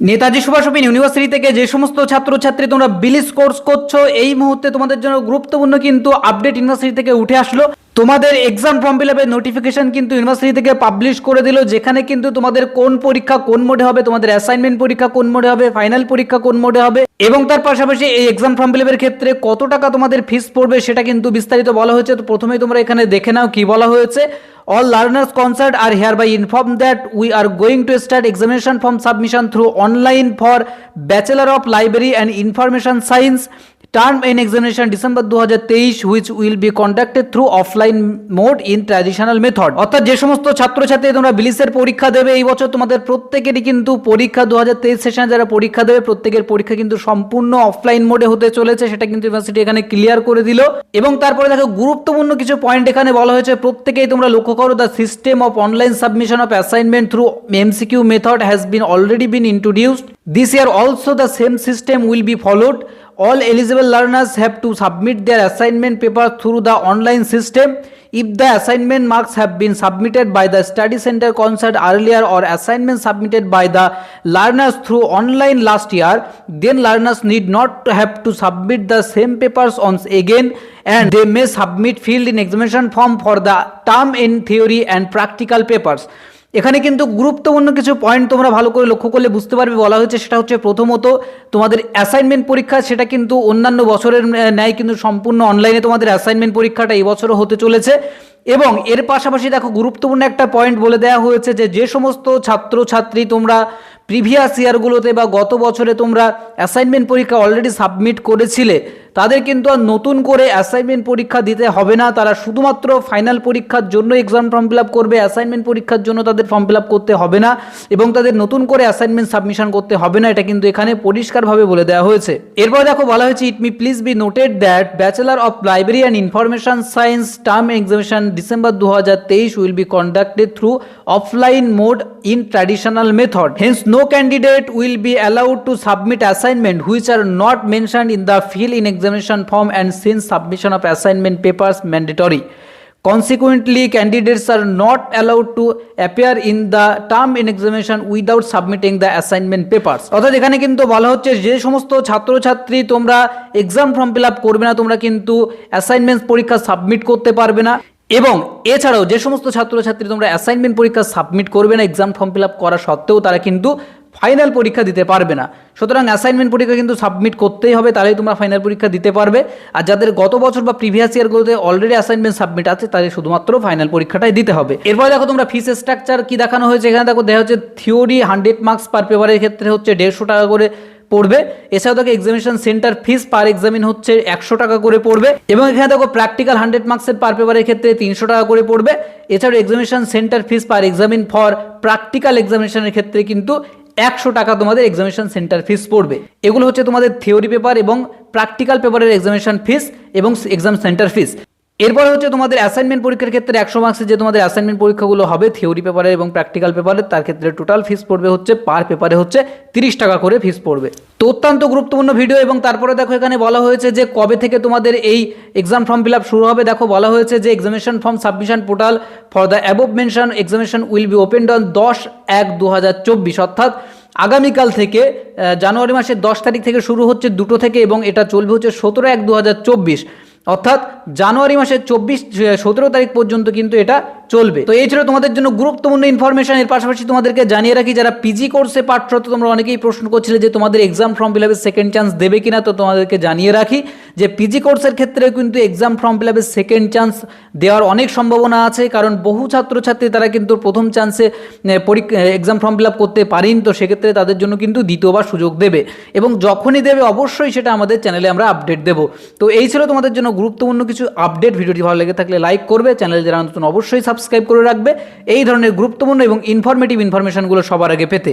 Netaji সুভাষবিন university থেকে যে সমস্ত ছাত্রছাত্রী তোমরা বিলিস কোর্স করছ, এই মুহূর্তে তোমাদের জন্য গুরুত্বপূর্ণ কিন্তু আপডেট ইউনিভার্সিটি থেকে উঠে আসলো। তোমাদের এক্সাম ফর্ম ফিল নোটিফিকেশন কিন্তু ইউনিভার্সিটি থেকে পাবলিশ করে দিল, যেখানে কিন্তু তোমাদের কোন পরীক্ষা কোন মোডে হবে, তোমাদের অ্যাসাইনমেন্ট পরীক্ষা কোন মোডে হবে ফাইনাল পরীক্ষা কোন মোডে হবে, এবং তার পাশাপাশি এই এক্সাম ফর্ম ফিল ক্ষেত্রে কত টাকা তোমাদের ফিস পড়বে সেটা কিন্তু বিস্তারিত বলা হয়েছে। তো প্রথমেই তোমরা এখানে দেখে নাও কি বলা হয়েছে। All learners concerned are hereby informed that we are going to start examination form submission through online for Bachelor of Library and Information Science term in examination December 2023 which will be conducted through offline mode in traditional method অর্থাৎ যে সমস্ত ছাত্রছাত্রী তোমরা বিলিসের পরীক্ষা দেবে এই বছর, তোমাদের প্রত্যেকেরই কিন্তু পরীক্ষা দু হাজার তেইশ সেশনে যারা পরীক্ষা দেবে, প্রত্যেকের পরীক্ষা কিন্তু সম্পূর্ণ অফলাইন মোডে হতে চলেছে, সেটা কিন্তু ইউনিভার্সিটি এখানে ক্লিয়ার করে দিল। এবং তারপরে দেখো, গুরুত্বপূর্ণ কিছু পয়েন্ট এখানে বলা হয়েছে, প্রত্যেকেই তোমরা লক্ষ্য করো the system of online submission of assignment through MCQ method has been already been introduced this year also the same system will be followed all eligible learners have to submit their assignment paper through the online system. If the assignment marks have been submitted by the study center concerned earlier or assignment submitted by the learners through online last year then learners need not have to submit the same papers once again and they may submit field in examination form for the term in theory and practical papers এখানে কিন্তু গুরুত্বপূর্ণ কিছু point তোমরা ভালো করে লক্ষ্য করলে বুঝতে পারবে বলা হয়েছে, সেটা হচ্ছে প্রথমত তোমাদের অ্যাসাইনমেন্ট পরীক্ষা, সেটা কিন্তু অন্যান্য বছরের ন্যায় কিন্তু সম্পূর্ণ অনলাইনে তোমাদের অ্যাসাইনমেন্ট পরীক্ষাটা এই বছরও হতে চলেছে। এবং এর পাশাপাশি দেখো গুরুত্বপূর্ণ একটা পয়েন্ট বলে দেওয়া হয়েছে যে যে সমস্ত ছাত্রছাত্রী তোমরা প্রিভিয়াস ইয়ারগুলোতে বা গত বছরে তোমরা অ্যাসাইনমেন্ট পরীক্ষা অলরেডি সাবমিট করেছিলে তাদের কিন্তু আর নতুন করে অ্যাসাইনমেন্ট পরীক্ষা দিতে হবে না। তারা শুধুমাত্র ফাইনাল পরীক্ষার জন্য এক্সাম ফর্ম ফিল আপ করবে। অ্যাসাইনমেন্ট পরীক্ষার জন্য তাদের ফর্ম ফিল আপ করতে হবে না এবং তাদের নতুন করে অ্যাসাইনমেন্ট সাবমিশন করতে হবে না। এটা কিন্তু এখানে পরিষ্কারভাবে বলে দেওয়া হয়েছে। এরপর দেখো বলা হয়েছে it may please be noted that bachelor of library and information science term examination December দু হাজার তেইশ will be conducted through offline mode in traditional method. Hence, no candidate will be allowed to submit assignment which are not mentioned in the fill in examination form and since submission of assignment papers mandatory. Consequently, candidates are not allowed to appear in the term in examination without submitting the assignment papers. অর্থাৎ এখানে কিন্তু বলা হচ্ছে যে সমস্ত ছাত্রছাত্রী তোমরা exam form feel করবে না তোমরা কিন্তু অ্যাসাইনমেন্ট পরীক্ষা সাবমিট করতে পারবে না এবং এছাড়াও যে সমস্ত ছাত্রছাত্রী তোমরা অ্যাসাইনমেন্ট পরীক্ষা সাবমিট করবে না এক্সাম ফর্ম ফিল করা সত্ত্বেও তারা কিন্তু ফাইনাল পরীক্ষা দিতে পারবে না। সুতরাং অ্যাসাইনমেন্ট পরীক্ষা কিন্তু সাবমিট করতেই হবে, তাহলেই তোমরা ফাইনাল পরীক্ষা দিতে পারবে। আর যাদের গত বছর বা প্রিভিয়াস ইয়ারগুলোতে অলরেডি অ্যাসাইনমেন্ট সাবমিট আছে, তাদের শুধুমাত্র ফাইনাল পরীক্ষাটাই দিতে হবে। এরপর দেখো তোমরা ফিস স্ট্রাকচার কি দেখানো হয়েছে, এখানে দেখো দেখা হচ্ছে থিওরি হান্ড্রেড মার্কস পার পেপারের ক্ষেত্রে হচ্ছে দেড়শো টাকা করে পড়বে। এছাড়াও দেখো examination centre fees per examine হচ্ছে একশো টাকা করে পড়বে। এবং এখানে দেখো প্র্যাকটিক্যাল হান্ড্রেড মার্কসের পার পেপারের ক্ষেত্রে তিনশো টাকা করে পড়বে। এছাড়াও examination centre fees per examine for practical এক্সামিনেশনের ক্ষেত্রে কিন্তু একশো টাকা তোমাদের এক্সামিনেশন সেন্টার ফিস পড়বে। এগুলো হচ্ছে তোমাদের থিওরি পেপার এবং প্র্যাকটিক্যাল পেপারের এক্সামিনেশন ফিস এবং এক্সাম সেন্টার ফিস এরপরে হচ্ছে তোমাদের অ্যাসাইনমেন্ট পরীক্ষার ক্ষেত্রে একশো মার্কসের যে তোমাদের অ্যাসাইনমেন্ট পরীক্ষাগুলো হবে থিওরি পেপারে এবং প্র্যাকটিক্যাল পেপারে তার ক্ষেত্রে টোটাল ফিস পড়বে হচ্ছে পার পেপারে হচ্ছে তিরিশ টাকা করে ফিস পড়বে। তো অত্যন্ত গুরুত্বপূর্ণ ভিডিও এবং তারপরে দেখো এখানে বলা হয়েছে যে কবে থেকে তোমাদের এই এক্সাম ফর্ম ফিল শুরু হবে। দেখো বলা হয়েছে যে examination form submission portal for the above mention examination will be open on দশ এক দু হাজার চব্বিশ, অর্থাৎ আগামীকাল থেকে জানুয়ারি মাসের দশ তারিখ থেকে শুরু হচ্ছে দুটো থেকে এবং এটা চলবে হচ্ছে সতেরো এক দু হাজার চব্বিশ। অর্থাৎ জানুয়ারি মাসের চব্বিশ সতেরো তারিখ পর্যন্ত কিন্তু এটা চলবে। তো এই ছিল তোমাদের জন্য গুরুত্বপূর্ণ ইনফরমেশন এর পাশাপাশি তোমাদেরকে জানিয়ে রাখি, যারা পিজি কোর্সে পাঠরত তোমরা অনেকেই প্রশ্ন করছিলে যে তোমাদের এক্সাম ফর্ম ফিল আপের সেকেন্ড চান্স দেবে কিনা, তো তোমাদেরকে জানিয়ে রাখি যে পিজি কোর্সের ক্ষেত্রে কিন্তু এক্সাম ফর্ম ফিল আপের সেকেন্ড চান্স দেওয়ার অনেক সম্ভাবনা আছে, কারণ বহু ছাত্রছাত্রী তারা কিন্তু প্রথম চান্সে পরীক্ষা এক্সাম ফর্ম ফিল আপ করতে পারেন, তো সেক্ষেত্রে তাদের জন্য কিন্তু দ্বিতীয়বার সুযোগ দেবে। এবং যখনই দেবে, অবশ্যই সেটা আমাদের চ্যানেলে আমরা আপডেট দেবো। তো এই ছিল তোমাদের জন্য গুরুত্বপূর্ণ কিছু আপডেট ভিডিওটি ভালো লেগে থাকলে লাইক করবে। চ্যানেল যারা নতুন, অবশ্যই সাবস্ক্রাইব করে রাখবে। এই ধরনের গুরুত্বপূর্ণ এবং ইনফরমেটিভ ইনফরমেশনগুলো সবার আগে পেতে।